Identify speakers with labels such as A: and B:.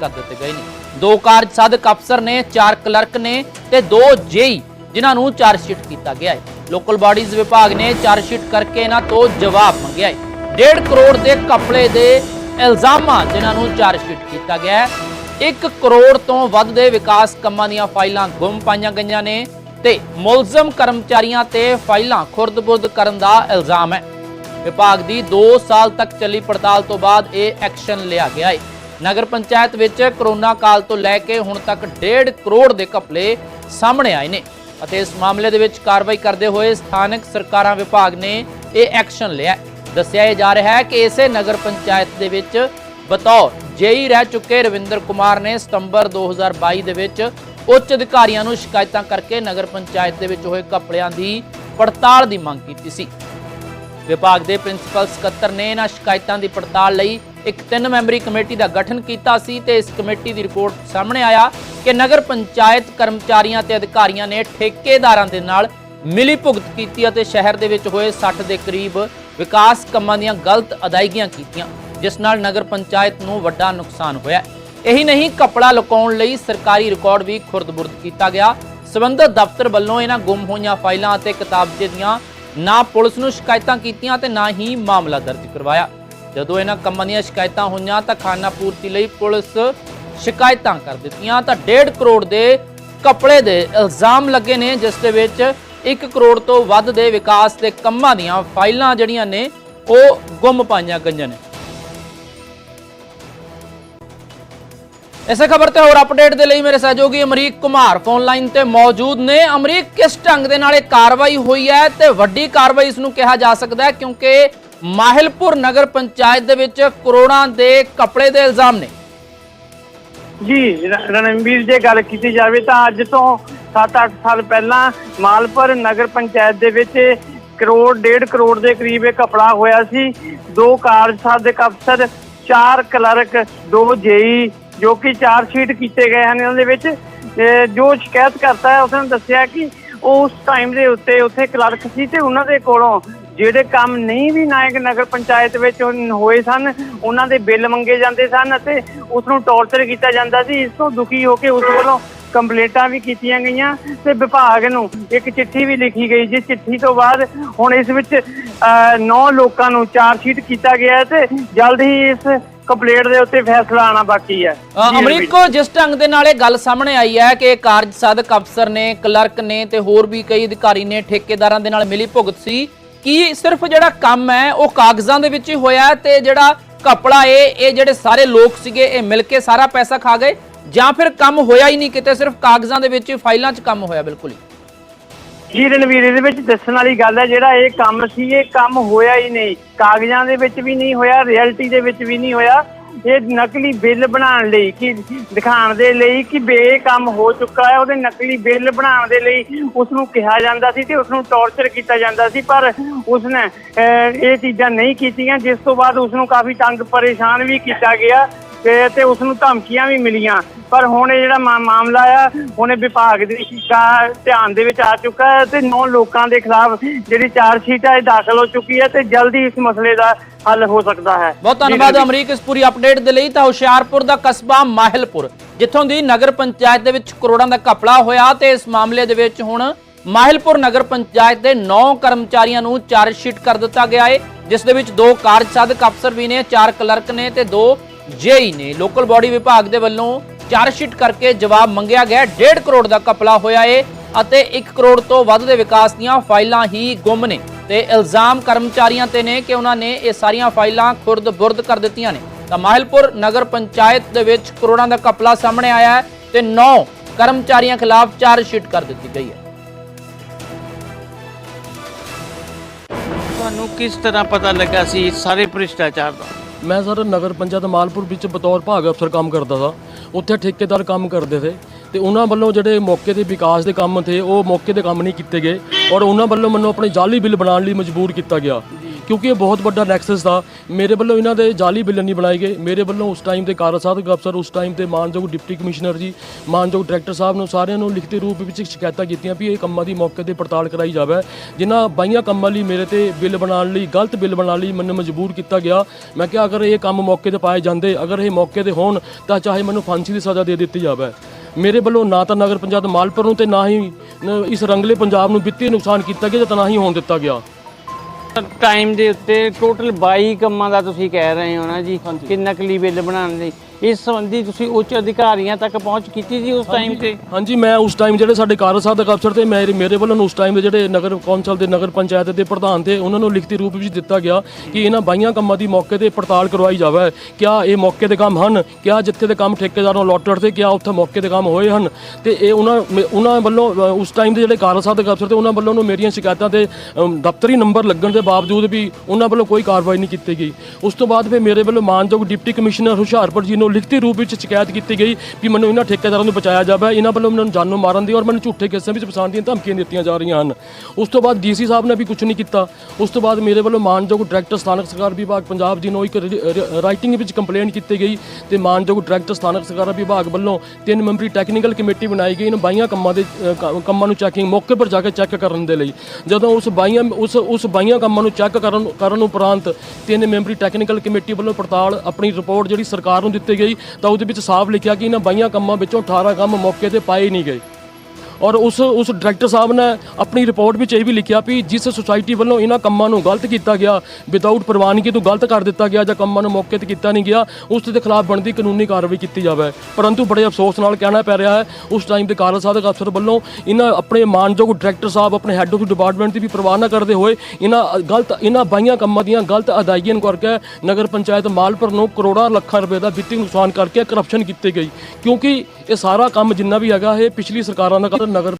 A: ਕਰ ਦਿੱਤੇ ਗਏ ਨੇ। ਦੋ ਕਾਰਜ ਸਾਧਕ ਅਫਸਰ ਨੇ, ਚਾਰ ਕਲਰਕ ਨੇ ਤੇ ਦੋ ਜੇਈ, ਜਿਨ੍ਹਾਂ ਨੂੰ ਚਾਰਜ ਸ਼ੀਟ ਕੀਤਾ ਗਿਆ ਹੈ। ਲੋਕਲ ਬਾਡੀਜ਼ ਵਿਭਾਗ ਨੇ ਚਾਰਜ ਸ਼ੀਟ ਕਰਕੇ ਇਹਨਾਂ ਤੋਂ ਜਵਾਬ ਮੰਗਿਆ ਹੈ। 1.5 ਕਰੋੜ ਦੇ ਕਪੜੇ ਦੇ ਇਲਜ਼ਾਮਾਂ ਜਿਨ੍ਹਾਂ ਨੂੰ ਚਾਰਜ ਸ਼ੀਟ ਕੀਤਾ ਗਿਆ ਹੈ। 1 ਕਰੋੜ ਤੋਂ ਵੱਧ ਦੇ ਵਿਕਾਸ ਕੰਮਾਂ ਦੀਆਂ ਫਾਈਲਾਂ ਗੁੰਮ ਪਾਈਆਂ ਗਈਆਂ ਨੇ ਤੇ ਮੁਲਜ਼ਮ ਕਰਮਚਾਰੀਆਂ ਤੇ ਫਾਈਲਾਂ ਖੁਰਦ-ਬੁਰਦ ਕਰਨ ਦਾ ਇਲਜ਼ਾਮ ਹੈ। ਵਿਭਾਗ ਦੀ 2 ਸਾਲ ਤੱਕ ਚੱਲੀ ਪੜਤਾਲ ਤੋਂ ਬਾਅਦ ਇਹ ਐਕਸ਼ਨ ਲਿਆ ਗਿਆ ਹੈ। ਨਗਰ ਪੰਚਾਇਤ ਵਿੱਚ ਕਰੋਨਾ ਕਾਲ ਤੋਂ ਲੈ ਕੇ ਹੁਣ ਤੱਕ 1.5 ਕਰੋੜ ਦੇ ਘਪਲੇ ਸਾਹਮਣੇ ਆਏ ਨੇ ਅਤੇ ਇਸ ਮਾਮਲੇ ਦੇ ਵਿੱਚ ਕਾਰਵਾਈ ਕਰਦੇ ਹੋਏ ਸਥਾਨਕ ਸਰਕਾਰਾਂ ਵਿਭਾਗ ਨੇ ਇਹ ਐਕਸ਼ਨ ਲਿਆ ਦੱਸਿਆ ਇਹ ਜਾ ਰਿਹਾ ਹੈ ਕਿ ਇਸੇ ਨਗਰ ਪੰਚਾਇਤ ਦੇ ਵਿੱਚ ਬਤੌਰ ਜੇਈ ਰਹਿ ਚੁੱਕੇ ਰਵਿੰਦਰ ਕੁਮਾਰ ਨੇ ਸਤੰਬਰ 2022 ਦੇ ਵਿੱਚ ਉੱਚ ਅਧਿਕਾਰੀਆਂ ਨੂੰ ਸ਼ਿਕਾਇਤਾਂ ਕਰਕੇ ਨਗਰ ਪੰਚਾਇਤ ਦੇ ਵਿੱਚ ਹੋਏ ਘਪਲਿਆਂ ਦੀ ਪੜਤਾਲ ਦੀ ਮੰਗ ਕੀਤੀ ਸੀ। ਵਿਭਾਗ ਦੇ ਪ੍ਰਿੰਸੀਪਲ ਸਕੱਤਰ ਨੇ ਇਹਨਾਂ ਸ਼ਿਕਾਇਤਾਂ ਦੀ ਪੜਤਾਲ ਲਈ ਇੱਕ ਤਿੰਨ ਮੈਂਬਰੀ ਕਮੇਟੀ ਦਾ ਗਠਨ ਕੀਤਾ ਸੀ ਤੇ ਇਸ ਕਮੇਟੀ ਦੀ ਰਿਪੋਰਟ ਸਾਹਮਣੇ ਆਇਆ ਕਿ ਨਗਰ ਪੰਚਾਇਤ ਕਰਮਚਾਰੀਆਂ ਤੇ ਅਧਿਕਾਰੀਆਂ ਨੇ ਠੇਕੇਦਾਰਾਂ ਦੇ ਨਾਲ ਮਿਲੀ ਭੁਗਤ ਕੀਤੀ ਅਤੇ ਸ਼ਹਿਰ ਦੇ ਵਿੱਚ ਹੋਏ 60 ਦੇ ਕਰੀਬ ਵਿਕਾਸ ਕੰਮਾਂ ਦੀਆਂ ਗਲਤ ਅਦਾਇਗੀਆਂ ਕੀਤੀਆਂ, ਜਿਸ ਨਾਲ ਨਗਰ ਪੰਚਾਇਤ ਨੂੰ ਵੱਡਾ ਨੁਕਸਾਨ ਹੋਇਆ ਇਹੀ ਨਹੀਂ, ਕਪੜਾ ਲੁਕਾਉਣ ਲਈ ਸਰਕਾਰੀ ਰਿਕਾਰਡ ਵੀ ਖੁਰਦ-ਬੁਰਦ ਕੀਤਾ ਗਿਆ। ਸਬੰਧਤ ਦਫ਼ਤਰ ਵੱਲੋਂ ਇਹਨਾਂ ਗੁੰਮ ਹੋਈਆਂ ਫਾਈਲਾਂ ਅਤੇ ਕਿਤਾਬਚੇ ਦੀਆਂ ਨਾ ਪੁਲਿਸ ਨੂੰ ਸ਼ਿਕਾਇਤਾਂ ਕੀਤੀਆਂ ਤੇ ਨਾ ਹੀ ਮਾਮਲਾ ਦਰਜ ਕਰਵਾਇਆ। ਜਦੋਂ ਇਹਨਾਂ ਕੰਮਾਂ ਦੀਆਂ ਸ਼ਿਕਾਇਤਾਂ ਹੋਈਆਂ ਤਾਂ ਖਾਨਾ ਪੂਰਤੀ ਲਈ ਪੁਲਿਸ ਸ਼ਿਕਾਇਤਾਂ ਕਰ ਦਿੱਤੀਆਂ। ਤਾਂ 1.5 ਕਰੋੜ ਦੇ ਕਪੜੇ ਦੇ ਇਲਜ਼ਾਮ ਲੱਗੇ ਨੇ, ਜਿਸ ਦੇ ਵਿੱਚ 1 ਕਰੋੜ ਤੋਂ ਵੱਧ ਦੇ ਵਿਕਾਸ ਦੇ ਕੰਮਾਂ ਦੀਆਂ ਫਾਈਲਾਂ ਜਿਹੜੀਆਂ ਨੇ, ਉਹ ਗੁੰਮ ਪਾਈਆਂ ਗਈਆਂ ਨੇ। ਇਸੇ ਖਬਰ ਤੇ ਹੋਰ ਅਪਡੇਟ ਦੇ ਲਈ ਮੇਰੇ ਸਹਿਯੋਗੀ ਅਮਰੀਕ ਕੁਮਾਰ ਫੋਨ ਲਾਈਨ ਤੇ ਮੌਜੂਦ ਨੇ। ਅਮਰੀਕ, ਕਿਸ ਢੰਗ ਦੇ ਨਾਲ ਇਹ ਕਾਰਵਾਈ ਹੋਈ ਹੈ ਤੇ ਵੱਡੀ ਕਾਰਵਾਈ ਇਸ ਨੂੰ ਕਿਹਾ ਜਾ ਸਕਦਾ ਹੈ, ਕਿਉਂਕਿ ਮਾਹਿਲਪੁਰ ਨਗਰ ਪੰਚਾਇਤ ਦੇ ਵਿੱਚ ਕਰੋੜਾਂ ਦੇ ਕੱਪੜੇ ਦੇ ਇਲਜ਼ਾਮ ਨੇ।
B: ਜੀ, ਰ- ਰਣਵੀਰ ਜੇ ਗੱਲ ਕੀਤੀ ਜਾਵੇ ਤਾਂ ਅੱਜ ਤੋਂ 7-8 ਸਾਲ ਪਹਿਲਾਂ ਮਾਲਪੁਰ ਨਗਰ ਪੰਚਾਇਤ ਦੇ ਵਿੱਚ ਕਰੋੜ, ਡੇਢ ਕਰੋੜ ਦੇ ਕਰੀਬ ਇਹ ਕਪੜਾ ਹੋਇਆ ਸੀ। ਦੋ ਕਾਰਜ ਸਾਧਕ ਅਫਸਰ, ਚਾਰ ਕਲਰਕ, ਦੋ ਜੇਈ, ਜੋ ਕਿ ਚਾਰ ਸ਼ੀਟ ਕੀਤੇ ਗਏ ਹਨ ਇਹਨਾਂ ਦੇ ਵਿੱਚ। ਤੇ ਜੋ ਸ਼ਿਕਾਇਤ ਕਰਤਾ ਹੈ, ਉਸਨੇ ਦੱਸਿਆ ਕਿ ਉਸ ਟਾਈਮ ਦੇ ਉੱਤੇ ਉੱਥੇ ਕਲਰਕ ਸੀ ਤੇ ਉਹਨਾਂ ਦੇ ਕੋਲੋਂ ਜਿਹੜੇ ਕੰਮ ਨਹੀਂ ਵੀ ਨਾਇਕ ਨਗਰ ਪੰਚਾਇਤ ਵਿੱਚ ਹੋਏ ਸਨ ਉਹਨਾਂ ਦੇ ਬਿੱਲ ਮੰਗੇ ਜਾਂਦੇ ਸਨ ਅਤੇ ਉਸ ਨੂੰ ਟੌਰਚਰ ਕੀਤਾ ਜਾਂਦਾ ਸੀ। ਇਸ ਤੋਂ ਦੁਖੀ ਹੋ ਕੇ ਉਸ ਵੱਲੋਂ ਕੰਪਲੇਂਟਾਂ ਵੀ ਕੀਤੀਆਂ ਗਈਆਂ ਤੇ ਵਿਭਾਗ ਨੂੰ ਇੱਕ ਚਿੱਠੀ ਵੀ ਲਿਖੀ ਗਈ ਜਿਸ ਚਿੱਠੀ ਤੋਂ ਬਾਅਦ ਹੁਣ ਇਸ ਵਿੱਚ 9 ਲੋਕਾਂ ਨੂੰ ਚਾਰ ਸ਼ੀਟ ਕੀਤਾ ਗਿਆ ਤੇ ਜਲਦ ਹੀ ਇਸ ਕੰਪਲੇਂਟ ਦੇ ਉੱਤੇ ਫੈਸਲਾ ਆਣਾ ਬਾਕੀ ਹੈ।
A: ਅਮਰੀਕ ਕੋ ਜਿਸ ਢੰਗ ਦੇ ਨਾਲ ਇਹ ਗੱਲ ਸਾਹਮਣੇ ਆਈ ਹੈ ਕਿ ਕਾਰਜ ਸਾਧਕ ਅਫਸਰ ਨੇ ਕਲਰਕ ਨੇ ਤੇ ਹੋਰ ਵੀ ਕਈ ਅਧਿਕਾਰੀ ਨੇ ਠੇਕੇਦਾਰਾਂ ਦੇ ਨਾਲ ਮਿਲੀ ਭੁਗਤ ਸੀ ਕੀ ਸਿਰਫ ਜਿਹੜਾ ਕੰਮ ਹੈ, ਉਹ ਕਾਗਜ਼ਾਂ ਦੇ ਵਿੱਚ ਹੀ ਹੋਇਆ ਤੇ ਜਿਹੜਾ ਕਪੜਾ ਇਹ ਇਹ ਜਿਹੜੇ ਸਾਰੇ ਲੋਕ ਸੀਗੇ, ਇਹ ਮਿਲ ਕੇ ਸਾਰਾ ਪੈਸਾ ਖਾ ਗਏ ਜਾਂ ਫਿਰ ਕੰਮ ਹੋਇਆ ਹੀ ਨਹੀਂ ਕਿਤੇ, ਸਿਰਫ ਕਾਗਜ਼ਾਂ ਦੇ ਵਿੱਚ ਫਾਈਲਾਂ 'ਚ ਕੰਮ ਹੋਇਆ ਬਿਲਕੁਲ ਹੀ?
B: ਜੀ ਰਣਵੀਰ, ਇਹਦੇ ਵਿੱਚ ਦੱਸਣ ਵਾਲੀ ਗੱਲ ਹੈ, ਜਿਹੜਾ ਇਹ ਕੰਮ ਸੀ, ਇਹ ਕੰਮ ਹੋਇਆ ਹੀ ਨਹੀਂ। ਕਾਗਜ਼ਾਂ ਦੇ ਵਿੱਚ ਵੀ ਨਹੀਂ ਹੋਇਆ, ਰਿਐਲਿਟੀ ਦੇ ਵਿੱਚ ਵੀ ਨਹੀਂ ਹੋਇਆ। ਇਹ ਨਕਲੀ ਬਿੱਲ ਬਣਾਉਣ ਲਈ ਕਿ ਦਿਖਾਉਣ ਦੇ ਲਈ ਕਿ ਬੇ ਕੰਮ ਹੋ ਚੁੱਕਾ ਹੈ। ਉਹਦੇ ਨਕਲੀ ਬਿੱਲ ਬਣਾਉਣ ਦੇ ਲਈ ਉਸ ਨੂੰ ਕਿਹਾ ਜਾਂਦਾ ਸੀ ਤੇ ਉਸ ਨੂੰ ਟੌਰਚਰ ਕੀਤਾ ਜਾਂਦਾ ਸੀ। ਪਰ ਉਸਨੇ ਅਹ, ਇਹ ਚੀਜ਼ਾਂ ਨਹੀਂ ਕੀਤੀਆਂ ਜਿਸ ਤੋਂ ਬਾਅਦ ਉਸ ਨੂੰ ਕਾਫੀ ਤੰਗ ਪਰੇਸ਼ਾਨ ਵੀ ਕੀਤਾ ਗਿਆ। ਤੇ ਤੇ ਉਸ ਨੂੰ ਧਮਕੀਆਂ ਵੀ ਮਿਲੀਆਂ। ਪਰ ਹੁਣ ਇਹ ਜਿਹੜਾ ਮਾਮਲਾ ਆ ਉਹਨੇ ਵਿਭਾਗ ਦੇ ਧਿਆਨ ਦੇ ਵਿੱਚ ਆ ਚੁੱਕਾ ਹੈ ਤੇ ਨੌ ਲੋਕਾਂ ਦੇ ਖਿਲਾਫ ਜਿਹੜੀ ਚਾਰ ਸ਼ੀਟ ਹੈ ਇਹ ਦਾਖਲ ਹੋ ਚੁੱਕੀ ਹੈ ਤੇ ਜਲਦੀ ਇਸ ਮਸਲੇ ਦਾ ਹੱਲ ਹੋ ਸਕਦਾ ਹੈ।
A: ਬਹੁਤ ਧੰਨਵਾਦ ਅਮਰੀਕ ਇਸ ਪੂਰੀ ਅਪਡੇਟ ਦੇ ਲਈ। ਤਾਂ ਹੁਸ਼ਿਆਰਪੁਰ ਦਾ ਕਸਬਾ ਮਾਹਿਲਪੁਰ ਜਿੱਥੋਂ ਦੀ ਨਗਰ ਪੰਚਾਇਤ ਦੇ ਵਿੱਚ ਕਰੋੜਾਂ ਦਾ ਘਪਲਾ ਹੋਇਆ ਤੇ ਇਸ ਮਾਮਲੇ ਦੇ ਵਿੱਚ ਹੁਣ ਮਾਹਿਲਪੁਰ ਨਗਰ ਪੰਚਾਇਤ ਦੇ 9 ਕਰਮਚਾਰੀਆਂ ਨੂੰ ਚਾਰਜ ਸ਼ੀਟ ਕਰ ਦਿੱਤਾ ਗਿਆ ਹੈ ਜਿਸ ਦੇ ਵਿੱਚ ਦੋ ਕਾਰਜ ਸਾਧਕ ਅਫਸਰ ਵੀ ਨੇ ਚਾਰ ਕਲਰਕ ਨੇ ਤੇ ਦੋ ਜੇਈ ਨੇ ਲੋਕਲ ਬਾਡੀ ਵਿਭਾਗ ਦੇ ਵੱਲੋਂ ਚਾਰਜ ਕਰਕੇ ਜਵਾਬ ਮੰਗਿਆ ਗਿਆ। 1.5 ਕਰੋੜ ਦਾ ਘਪਲਾ ਹੋਇਆ ਏ ਅਤੇ 1 ਕਰੋੜ ਤੋਂ ਵੱਧ ਦੇ ਵਿਕਾਸ ਦੀਆਂ ਫਾਈਲਾਂ ਹੀ ਗੁੰਮ ਨੇ ਤੇ ਇਲਜ਼ਾਮ ਕਰਮਚਾਰੀਆਂ ਤੇ ਨੇ ਕਿ ਉਹਨਾਂ ਨੇ ਇਹ ਸਾਰੀਆਂ ਫਾਈਲਾਂ ਖੁਰਦ-ਬੁਰਦ ਕਰ ਦਿੱਤੀਆਂ ਨੇ। ਤਾਂ ਮਾਹਿਲਪੁਰ ਨਗਰ ਪੰਚਾਇਤ ਦੇ ਵਿੱਚ ਕਰੋੜਾਂ ਦਾ ਘਪਲਾ ਸਾਹਮਣੇ ਆਇਆ ਹੈ ਤੇ 9 ਕਰਮਚਾਰੀਆਂ ਖਿਲਾਫ ਚਾਰਜਸ਼ੀਟ ਕਰ ਦਿੱਤੀ ਗਈ ਹੈ।
C: ਤੁਹਾਨੂੰ ਕਿਸ ਤਰ੍ਹਾਂ ਪਤਾ ਲੱਗਾ ਸੀ ਸਾਰੇ ਭ੍ਰਿਸ਼ਟਾਚਾਰ ਦਾ?
D: ਮੈਂ ਸਰ ਨਗਰ ਪੰਚਾਇਤ ਮਾਲਪੁਰ ਵਿੱਚ ਬਤੌਰ ਭਾਗ ਅਫਸਰ ਕੰਮ ਕਰਦਾ ਸਾਂ। ਉੱਥੇ ਠੇਕੇਦਾਰ ਕੰਮ ਕਰਦੇ ਸੀ ਤੇ ਉਹਨਾਂ ਵੱਲੋਂ ਜਿਹੜੇ ਮੌਕੇ ਦੇ ਵਿਕਾਸ ਦੇ ਕੰਮ ਥੇ ਉਹ ਮੌਕੇ ਦੇ ਕੰਮ ਨਹੀਂ ਕੀਤੇ ਗਏ ਔਰ ਉਹਨਾਂ ਵੱਲੋਂ ਮੈਨੂੰ ਆਪਣੇ ਜਾਲੀ ਬਿੱਲ ਬਣਾਉਣ ਲਈ ਮਜਬੂਰ ਕੀਤਾ ਗਿਆ। ਕਿਉਂਕਿ ਇਹ ਬਹੁਤ ਵੱਡਾ ਨੈਕਸਸ ਦਾ ਮੇਰੇ ਵੱਲੋਂ ਇਹਨਾਂ ਦੇ ਜਾਲੀ ਬਿੱਲ ਨਹੀਂ ਬਣਾਏ ਗਏ। ਮੇਰੇ ਵੱਲੋਂ ਉਸ ਟਾਈਮ ਤੇ ਕਾਰਜਸਾਧਕ ਅਫਸਰ, ਉਸ ਟਾਈਮ ਤੇ ਮਾਨਯੋਗ ਡਿਪਟੀ ਕਮਿਸ਼ਨਰ ਜੀ, ਮਾਨਯੋਗ ਡਾਇਰੈਕਟਰ ਸਾਹਿਬ ਨੂੰ ਸਾਰਿਆਂ ਨੂੰ ਲਿਖਤੀ ਰੂਪ ਵਿੱਚ ਸ਼ਿਕਾਇਤਾਂ ਕੀਤੀਆਂ ਵੀ ਇਹ ਕੰਮਾਂ ਦੀ ਮੌਕੇ ਤੇ ਪੜਤਾਲ ਕਰਾਈ ਜਾਵੇ। ਜਿਨ੍ਹਾਂ ਬਾਈਆਂ ਕੰਮਾਂ ਲਈ ਮੇਰੇ ਤੇ ਬਿੱਲ ਬਣਾਉਣ ਲਈ, ਗਲਤ ਬਿੱਲ ਬਣਾਉਣ ਲਈ ਮੈਨੂੰ ਮਜਬੂਰ ਕੀਤਾ ਗਿਆ। ਮੈਂ ਕਿਹਾ, ਅਗਰ ਇਹ ਕੰਮ ਮੌਕੇ ਤੇ ਪਾਏ ਜਾਂਦੇ, ਅਗਰ ਇਹ ਮੌਕੇ ਤੇ ਹੋਣ, ਤਾਂ ਚਾਹੇ ਮੈਨੂੰ ਫਾਂਸੀ ਦੀ ਸਜ਼ਾ ਦੇ ਦਿੱਤੀ ਜਾਵੇ। ਮੇਰੇ ਵੱਲੋਂ ਨਾ ਤਾਂ ਨਗਰ ਪੰਚਾਇਤ ਮਾਲਪੁਰ ਨੂੰ ਤੇ ਨਾ ਹੀ ਨ- ਇਸ ਰੰਗਲੇ ਪੰਜਾਬ ਨੂੰ ਵਿੱਤੀ ਨੁਕਸਾਨ ਕੀਤਾ ਗਿਆ ਤੇ ਨਾ ਹੀ ਹੋਣ ਦਿੱਤਾ ਗਿਆ।
C: ਟਾਈਮ ਦੇ ਉੱਤੇ ਟੋਟਲ 22 ਕੰਮਾਂ ਦਾ ਤੁਸੀਂ ਕਹਿ ਰਹੇ ਹੋ ਨਾ ਜੀ ਕੁ ਲਈ ਬਿੱਲ ਬਣਾਉਣ ਲਈ? ਇਸ ਸੰਬੰਧੀ ਤੁਸੀਂ ਉੱਚ ਅਧਿਕਾਰੀਆਂ ਤੱਕ ਪਹੁੰਚ ਕੀਤੀ ਸੀ ਉਸ ਟਾਈਮ ਤੇ?
D: ਹਾਂਜੀ ਮੈਂ ਉਸ ਟਾਈਮ ਜਿਹੜੇ ਸਾਡੇ ਕਾਰਜਸਾਧਕ ਅਫਸਰ ਤੇ ਮੇਰੇ ਮੇਰੇ ਵੱਲੋਂ ਉਸ ਟਾਈਮ ਦੇ ਜਿਹੜੇ ਨਗਰ ਕੌਂਸਲ ਦੇ ਨਗਰ ਪੰਚਾਇਤ ਦੇ ਪ੍ਰਧਾਨ ਤੇ ਉਹਨਾਂ ਨੂੰ ਲਿਖਤੀ ਰੂਪ ਵਿੱਚ ਦਿੱਤਾ ਗਿਆ ਕਿ ਇਹਨਾਂ ਬਾਈਆਂ ਕੰਮਾਂ ਦੀ ਮੌਕੇ ਤੇ ਪੜਤਾਲ ਕਰਵਾਈ ਜਾਵੇ। ਕਿਆ ਇਹ ਮੌਕੇ ਦੇ ਕੰਮ ਹਨ? ਕਿਆ ਜਿੱਥੇ ਦੇ ਕੰਮ ਠੇਕੇਦਾਰਾਂ ਅਲੋਟਡ ਤੇ ਕਿਆ ਉੱਥੇ ਮੌਕੇ ਦੇ ਕੰਮ ਹੋਏ ਹਨ? ਤੇ ਇਹ ਉਹਨਾਂ ਉਹਨਾਂ ਵੱਲੋਂ ਉਸ ਟਾਈਮ ਦੇ ਜਿਹੜੇ ਕਾਰਜਸਾਧਕ ਅਫਸਰ ਤੇ ਉਹਨਾਂ ਵੱਲੋਂ ਨੂੰ ਮੇਰੀਆਂ ਸ਼ਿਕਾਇਤਾਂ ਤੇ ਦਫ਼ਤਰੀ ਨੰਬਰ ਲੱਗਣ ਦੇ ਬਾਵਜੂਦ ਵੀ ਉਹਨਾਂ ਵੱਲੋਂ ਕੋਈ ਕਾਰਵਾਈ ਨਹੀਂ ਕੀਤੀ ਗਈ। ਉਸ ਤੋਂ ਬਾਅਦ ਫਿਰ ਮੇਰੇ ਵੱਲੋਂ ਮਾਨਯੋਗ ਡਿਪਟੀ ਕਮਿਸ਼ਨਰ ਹੁਸ਼ਿਆਰਪੁਰ ਜੀ ਨੂੰ ਲਿਖਤੀ ਰੂਪ ਵਿੱਚ ਸ਼ਿਕਾਇਤ ਕੀਤੀ ਗਈ ਕਿ ਮੈਨੂੰ ਇਹਨਾਂ ਠੇਕੇਦਾਰਾਂ ਨੂੰ ਬਚਾਇਆ ਜਾਵੇ, ਇਹਨਾਂ ਵੱਲੋਂ ਮੈਨੂੰ ਜਾਨੋਂ ਮਾਰਨ ਦੀ ਔਰ ਮੈਨੂੰ ਝੂਠੇ ਕੇਸਾਂ ਵਿੱਚ ਫਸਾਉਣ ਦੀਆਂ ਧਮਕੀਆਂ ਦਿੱਤੀਆਂ ਜਾ ਰਹੀਆਂ ਹਨ। ਉਸ ਤੋਂ ਬਾਅਦ ਡੀਸੀ ਸਾਹਿਬ ਨੇ ਵੀ ਕੁਝ ਨਹੀਂ ਕੀਤਾ। ਉਸ ਤੋਂ ਬਾਅਦ ਮੇਰੇ ਵੱਲੋਂ ਮਾਨਯੋਗ ਡਾਇਰੈਕਟਰ ਸਥਾਨਕ ਸਰਕਾਰ ਵਿਭਾਗ ਪੰਜਾਬ ਜੀ ਨੂੰ ਇੱਕ ਰਾਈਟਿੰਗ ਵਿੱਚ ਕੰਪਲੇਂਟ ਕੀਤੀ ਗਈ ਤੇ ਮਾਨਯੋਗ ਡਾਇਰੈਕਟਰ ਸਥਾਨਕ ਸਰਕਾਰ ਵਿਭਾਗ ਵੱਲੋਂ ਤਿੰਨ ਮੈਂਬਰੀ ਟੈਕਨੀਕਲ ਕਮੇਟੀ ਬਣਾਈ ਗਈ। ਇਹਨਾਂ ਬਾਈਆਂ ਕੰਮਾਂ ਦੇ ਕ- ਕੰਮਾਂ ਨੂੰ ਚੈਕਿੰਗ ਮੌਕੇ ਪਰ ਜਾ ਕੇ ਚੈੱਕ ਕਰਨ ਦੇ ਲਈ। ਜਦੋਂ ਉਸ ਬਾਈਆਂ, ਉਸ ਉਸ ਬਾਈਆਂ ਕੰਮਾਂ ਨੂੰ ਚੈੱਕ ਕਰਨ ਕਰਨ ਉਪਰੰਤ ਤਿੰਨ ਮੈਂਬਰੀ ਟੈਕਨੀਕਲ ਕਮੇਟੀ ਵੱਲੋਂ ਪੜਤਾਲ ਆਪਣੀ ਰਿਪੋਰਟ ਜਿਹੜੀ ਸਰਕਾਰ ਨੂੰ ਦਿੱਤੀ ਗਈ ਤਾਂ ਉਹਦੇ ਵਿੱਚ ਸਾਫ਼ ਲਿਖਿਆ ਕਿ ਇਹਨਾਂ ਬਾਈਆਂ ਕੰਮਾਂ ਵਿੱਚੋਂ 18 ਕੰਮ ਮੌਕੇ ਤੇ ਪਾਏ ਨਹੀਂ ਗਏ। ਔਰ ਉਸ ਉਸ ਡਾਇਰੈਕਟਰ ਸਾਹਿਬ ਨੇ ਆਪਣੀ ਰਿਪੋਰਟ ਵਿੱਚ ਇਹ ਵੀ ਲਿਖਿਆ ਵੀ ਜਿਸ ਸੁਸਾਇਟੀ ਵੱਲੋਂ ਇਹਨਾਂ ਕੰਮਾਂ ਨੂੰ ਗਲਤ ਕੀਤਾ ਗਿਆ ਵਿਦਆਊਟ ਪ੍ਰਵਾਨਗੀ ਤੋਂ ਗਲਤ ਕਰ ਦਿੱਤਾ ਗਿਆ ਜਾਂ ਕੰਮਾਂ ਨੂੰ ਮੌਕੇ ਤੇ ਕੀਤਾ ਨਹੀਂ ਗਿਆ, ਉਸ ਦੇ ਖਿਲਾਫ ਬਣਦੀ ਕਾਨੂੰਨੀ ਕਾਰਵਾਈ ਕੀਤੀ ਜਾਵੇ। ਪਰੰਤੂ ਬੜੇ ਅਫਸੋਸ ਨਾਲ ਕਹਿਣਾ ਪੈ ਰਿਹਾ ਹੈ, ਉਸ ਟਾਈਮ ਦੇ ਕਾਰਜ ਸਾਧਕ ਅਫਸਰ ਵੱਲੋਂ ਇਹਨਾਂ ਆਪਣੇ ਮਾਨਯੋਗ ਡਾਇਰੈਕਟਰ ਸਾਹਿਬ, ਆਪਣੇ ਹੈੱਡ ਆਫ ਡਿਪਾਰਟਮੈਂਟ ਦੀ ਵੀ ਪਰਵਾਹ ਨਾ ਕਰਦੇ ਹੋਏ ਇਹਨਾਂ, ਗਲਤ, ਇਹਨਾਂ ਬਾਈਆਂ ਕੰਮਾਂ ਦੀਆਂ ਗਲਤ ਅਦਾਇਗੀਆਂ ਕਰਕੇ ਨਗਰ ਪੰਚਾਇਤ ਮਾਲਪੁਰ ਨੂੰ ਕਰੋੜਾਂ ਲੱਖਾਂ ਰੁਪਏ ਦਾ ਵਿੱਤੀ ਨੁਕਸਾਨ ਕਰਕੇ ਕਰਪਸ਼ਨ ਕੀਤੀ ਗਈ। ਕਿਉਂਕਿ ਇਹ ਸਾਰਾ ਕੰਮ ਜਿੰਨਾ ਵੀ ਹੈਗਾ, ਇਹ ਪਿਛਲੀ ਸਰਕਾਰਾਂ ਦਾ ਕਰ ਨਗਰ